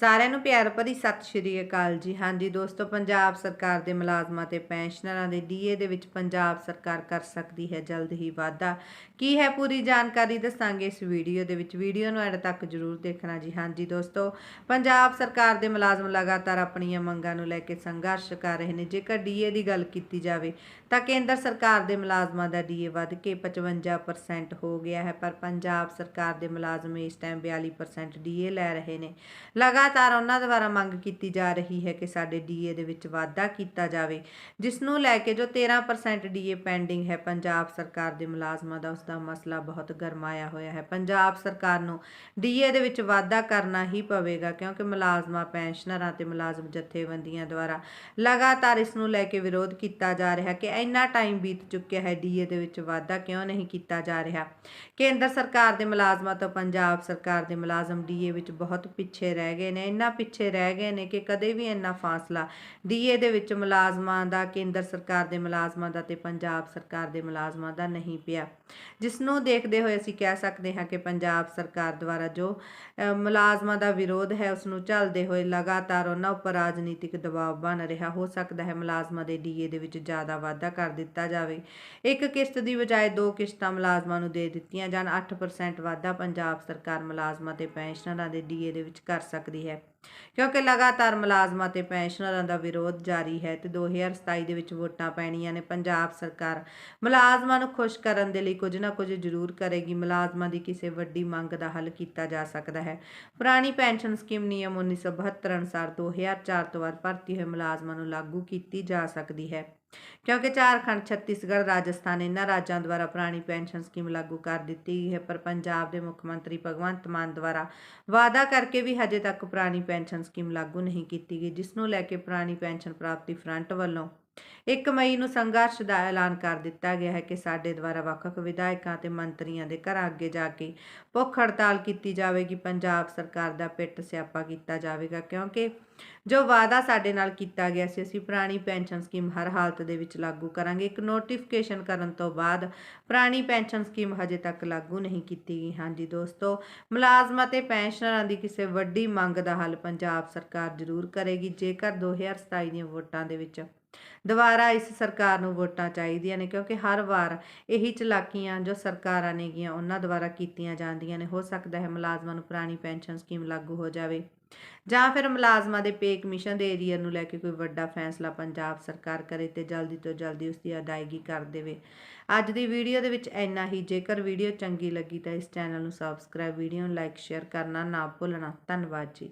ਸਾਰਿਆਂ ਨੂੰ ਪਿਆਰ ਭਰੀ ਸਤਿ ਸ਼੍ਰੀ ਅਕਾਲ ਜੀ। ਹਾਂਜੀ ਦੋਸਤੋ, ਪੰਜਾਬ ਸਰਕਾਰ ਦੇ ਮੁਲਾਜ਼ਮਾਂ ਤੇ ਪੈਨਸ਼ਨਰਾਂ ਦੇ ਡੀਏ ਦੇ ਵਿੱਚ ਪੰਜਾਬ ਸਰਕਾਰ ਕਰ ਸਕਦੀ ਹੈ ਜਲਦ ਹੀ ਵਾਅਦਾ ਕੀ ਹੈ ਪੂਰੀ ਜਾਣਕਾਰੀ ਦੱਸਾਂਗੇ ਇਸ ਵੀਡੀਓ ਦੇ ਵਿੱਚ। ਵੀਡੀਓ ਨੂੰ ਐਡ ਤੱਕ ਜਰੂਰ ਦੇਖਣਾ ਜੀ। ਹਾਂਜੀ ਦੋਸਤੋ, ਪੰਜਾਬ ਸਰਕਾਰ ਦੇ ਮੁਲਾਜ਼ਮ ਲਗਾਤਾਰ ਆਪਣੀਆਂ ਮੰਗਾਂ ਨੂੰ ਲੈ ਕੇ ਸੰਘਰਸ਼ ਕਰ ਰਹੇ ਨੇ। ਜੇਕਰ ਡੀਏ ਦੀ ਗੱਲ ਕੀਤੀ ਜਾਵੇ, ਤਾਂ ਕੇਂਦਰ ਸਰਕਾਰ ਦੇ ਮੁਲਾਜ਼ਮਾਂ ਦਾ ਡੀਏ ਵੱਧ ਕੇ 55% ਹੋ ਗਿਆ ਹੈ, ਪਰ ਪੰਜਾਬ ਸਰਕਾਰ ਦੇ ਮੁਲਾਜ਼ਮ ਇਸ ਟਾਈਮ 42% ਡੀਏ ਲੈ ਰਹੇ ਨੇ। ਲਗਾਤਾਰ ਉਹਨਾਂ ਦੁਆਰਾ ਮੰਗ ਕੀਤੀ ਜਾ ਰਹੀ ਹੈ ਕਿ ਸਾਡੇ ਡੀਏ ਦੇ ਵਿੱਚ ਵਾਧਾ ਕੀਤਾ ਜਾਵੇ ਜਿਸ ਨੂੰ ਲੈ ਕੇ ਜੋ 13% ਡੀਏ ਪੈਂਡਿੰਗ ਹੈ, ਪੰਜਾਬ ਸਰਕਾਰ ਦੇ ਮੁਲਾਜ਼ਮਾਂ ਦਾ ਉਸ ਦਾ ਮਸਲਾ ਬਹੁਤ ਗਰਮਾਇਆ ਹੋਇਆ ਹੈ। ਪੰਜਾਬ ਸਰਕਾਰ ਨੂੰ ਡੀਏ ਦੇ ਵਿੱਚ ਵਾਧਾ ਕਰਨਾ ਹੀ ਪਵੇਗਾ, ਕਿਉਂਕਿ ਮੁਲਾਜ਼ਮਾਂ, ਪੈਨਸ਼ਨਰਾਂ ਤੇ ਮੁਲਾਜ਼ਮ ਜਥੇਬੰਦੀਆਂ ਦੁਆਰਾ ਲਗਾਤਾਰ ਇਸ ਨੂੰ ਲੈ ਕੇ ਵਿਰੋਧ ਕੀਤਾ ਜਾ ਰਿਹਾ ਕਿ ਇੰਨਾ ਟਾਈਮ ਬੀਤ ਚੁੱਕਿਆ ਹੈ ਡੀਏ ਦੇ ਵਿੱਚ ਵਾਧਾ ਕਿਉਂ ਨਹੀਂ ਕੀਤਾ ਜਾ ਰਿਹਾ। ਕੇਂਦਰ ਸਰਕਾਰ ਦੇ ਮੁਲਾਜ਼ਮਾਂ ਤੋਂ ਪੰਜਾਬ ਸਰਕਾਰ ਦੇ ਮੁਲਾਜ਼ਮ ਡੀਏ ਵਿੱਚ ਬਹੁਤ ਪਿੱਛੇ ਰਹਿ ਗਏ ਨੇ, ਇੰਨਾ ਪਿੱਛੇ ਰਹਿ ਗਏ ਨੇ ਕਿ ਕਦੇ ਵੀ ਇੰਨਾ ਫਾਸਲਾ। ਡੀਏ ਦੇ ਵਿੱਚ ਮੁਲਾਜ਼ਮਾਂ ਦਾ, ਕੇਂਦਰ ਸਰਕਾਰ ਦੇ ਮੁਲਾਜ਼ਮਾਂ ਦਾ ਤੇ ਪੰਜਾਬ ਸਰਕਾਰ ਦੇ ਮੁਲਾਜ਼ਮਾਂ ਦਾ ਨਹੀਂ ਪਿਆ। ਜਿਸ ਨੂੰ ਦੇਖਦੇ ਹੋਏ ਅਸੀਂ ਕਹਿ ਸਕਦੇ ਹਾਂ ਕਿ ਪੰਜਾਬ ਸਰਕਾਰ ਦੁਆਰਾ ਜੋ ਮੁਲਾਜ਼ਮਾਂ ਦਾ ਵਿਰੋਧ ਹੈ ਉਸ ਨੂੰ ਝੱਲਦੇ ਹੋਏ ਲਗਾਤਾਰ ਉਹਨਾਂ ਉੱਪਰ ਰਾਜਨੀਤਿਕ ਦਬਾਅ ਬਣ ਰਿਹਾ, ਹੋ ਸਕਦਾ ਹੈ ਮੁਲਾਜ਼ਮਾਂ ਦੇ ਡੀਏ ਦੇ ਵਿੱਚ ਜ਼ਿਆਦਾ ਵਾਧਾ ਕਰ ਦਿੱਤਾ ਜਾਵੇ। ਇੱਕ ਕਿਸ਼ਤ ਦੀ ਬਜਾਏ ਦੋ ਕਿਸ਼ਤਾਂ ਮੁਲਾਜ਼ਮਾਂ ਨੂੰ ਦੇ ਦਿੱਤੀਆਂ ਜਾਣ 8% ਵਾਧਾ ਪੰਜਾਬ ਸਰਕਾਰ ਮੁਲਾਜ਼ਮਾਂ ਤੇ ਪੈਨਸ਼ਨਰਾਂ ਦੇ ਡੀਏ ਦੇ ਵਿੱਚ ਕਰ ਸਕਦੀ ਹੈ। ਕਿਉਂਕਿ ਲਗਾਤਾਰ ਮੁਲਾਜ਼ਮਾਂ ਤੇ ਪੈਨਸ਼ਨਰਾਂ ਦਾ ਵਿਰੋਧ ਜਾਰੀ ਹੈ ਤੇ 2027 ਦੇ ਵਿੱਚ ਵੋਟਾਂ ਪੈਣੀਆਂ ਨੇ। ਪੰਜਾਬ ਸਰਕਾਰ ਮੁਲਾਜ਼ਮਾਂ ਨੂੰ ਖੁਸ਼ ਕਰਨ ਦੇ ਲਈ ਕੁਝ ਨਾ ਕੁਝ ਜ਼ਰੂਰ ਕਰੇਗੀ। ਮੁਲਾਜ਼ਮਾਂ ਦੀ ਕਿਸੇ ਵੱਡੀ ਮੰਗ ਦਾ ਹੱਲ ਕੀਤਾ ਜਾ ਸਕਦਾ ਹੈ। ਪੁਰਾਣੀ ਪੈਨਸ਼ਨ ਸਕੀਮ ਨਿਯਮ 1972 ਅਨੁਸਾਰ 2004 ਤੋਂ ਬਾਅਦ ਭਰਤੀ ਹੋਏ ਮੁਲਾਜ਼ਮਾਂ ਨੂੰ ਲਾਗੂ ਕੀਤੀ ਜਾ ਸਕਦੀ ਹੈ। ਕਿਉਂਕਿ ਝਾਰਖੰਡ, ਛੱਤੀਸਗੜ੍ਹ, ਰਾਜਸਥਾਨ ਇਹਨਾਂ ਰਾਜਾਂ ਦੁਆਰਾ ਪੁਰਾਣੀ ਪੈਨਸ਼ਨ ਸਕੀਮ ਲਾਗੂ ਕਰ ਦਿੱਤੀ ਗਈ ਹੈ, ਪਰ ਪੰਜਾਬ ਦੇ ਮੁੱਖ ਮੰਤਰੀ ਭਗਵੰਤ ਮਾਨ ਦੁਆਰਾ ਵਾਅਦਾ ਕਰਕੇ ਵੀ ਹਜੇ ਤੱਕ ਪੁਰਾਣੀ ਪੈਨਸ਼ਨ ਸਕੀਮ ਲਾਗੂ ਨਹੀਂ ਕੀਤੀ ਗਈ, ਜਿਸ ਨੂੰ ਲੈ ਕੇ ਪੁਰਾਣੀ ਪੈਨਸ਼ਨ ਪ੍ਰਾਪਤੀ ਫਰੰਟ ਵੱਲੋਂ 1 ਮਈ ਨੂੰ ਸੰਘਰਸ਼ ਦਾ ਐਲਾਨ ਕਰ ਦਿੱਤਾ ਗਿਆ ਹੈ ਕਿ ਸਾਡੇ ਦੁਆਰਾ ਵੱਖ-ਵੱਖ ਵਿਧਾਇਕਾਂ ਤੇ ਮੰਤਰੀਆਂ ਦੇ ਘਰਾਂ ਅੱਗੇ ਜਾ ਕੇ ਭੁੱਖ ਹੜਤਾਲ ਕੀਤੀ ਜਾਵੇਗੀ, ਪੰਜਾਬ ਸਰਕਾਰ ਦਾ ਪਿੱਟ ਸਿਆਪਾ ਕੀਤਾ ਜਾਵੇਗਾ, ਕਿਉਂਕਿ ਜੋ ਵਾਅਦਾ ਸਾਡੇ ਨਾਲ ਕੀਤਾ ਗਿਆ ਸੀ, ਅਸੀਂ ਪੁਰਾਣੀ ਪੈਨਸ਼ਨ ਸਕੀਮ ਹਰ ਹਾਲਤ ਦੇ ਵਿੱਚ ਲਾਗੂ ਕਰਾਂਗੇ। ਇੱਕ ਨੋਟੀਫਿਕੇਸ਼ਨ ਕਰਨ ਤੋਂ ਬਾਅਦ ਪੁਰਾਣੀ ਪੈਨਸ਼ਨ ਸਕੀਮ ਹਜੇ ਤੱਕ ਲਾਗੂ ਨਹੀਂ ਕੀਤੀ ਗਈ। ਹਾਂਜੀ ਦੋਸਤੋ, ਮੁਲਾਜ਼ਮਾਂ ਤੇ ਪੈਨਸ਼ਨਰਾਂ ਦੀ ਕਿਸੇ ਵੱਡੀ ਮੰਗ ਦਾ ਹੱਲ ਪੰਜਾਬ ਸਰਕਾਰ ਜ਼ਰੂਰ ਕਰੇਗੀ, ਜੇਕਰ 2027 ਦੀਆਂ ਵੋਟਾਂ ਦੇ ਵਿੱਚ ਦੁਬਾਰਾ ਇਸ ਸਰਕਾਰ ਨੂੰ ਵੋਟਾਂ ਚਾਹੀਦੀਆਂ ਨੇ, ਕਿਉਂਕਿ ਹਰ ਵਾਰ ਇਹੀ ਚਲਾਕੀਆਂ ਜੋ ਸਰਕਾਰਾਂ ਨੇਗੀਆਂ, ਉਹਨਾਂ ਦੁਆਰਾ ਕੀਤੀਆਂ ਜਾਂਦੀਆਂ ਨੇ। ਹੋ ਸਕਦਾ ਹੈ ਮੁਲਾਜ਼ਮਾਂ ਨੂੰ ਪੁਰਾਣੀ ਪੈਨਸ਼ਨ ਸਕੀਮ ਲਾਗੂ ਹੋ ਜਾਵੇ ਜਾਂ ਫਿਰ ਮੁਲਾਜ਼ਮਾਂ ਦੇ ਪੇ ਕਮਿਸ਼ਨ ਦੇ ਏਰੀਆ ਨੂੰ ਲੈ ਕੇ ਕੋਈ ਵੱਡਾ ਫੈਸਲਾ ਪੰਜਾਬ ਸਰਕਾਰ ਕਰੇ ਤੇ ਜਲਦੀ ਤੋਂ ਜਲਦੀ ਉਸ ਦੀ ਅਦਾਇਗੀ ਕਰ ਦੇਵੇ। ਅੱਜ ਦੀ ਵੀਡੀਓ ਦੇ ਵਿੱਚ ਇੰਨਾ ਹੀ। ਜੇਕਰ ਵੀਡੀਓ ਚੰਗੀ ਲੱਗੀ ਤਾਂ ਇਸ ਚੈਨਲ ਨੂੰ ਸਬਸਕ੍ਰਾਈਬ ਵੀਡੀਓ ਨੂੰ ਲਾਈਕ ਸ਼ੇਅਰ ਕਰਨਾ ਨਾ ਭੁੱਲਣਾ। ਧੰਨਵਾਦ ਜੀ।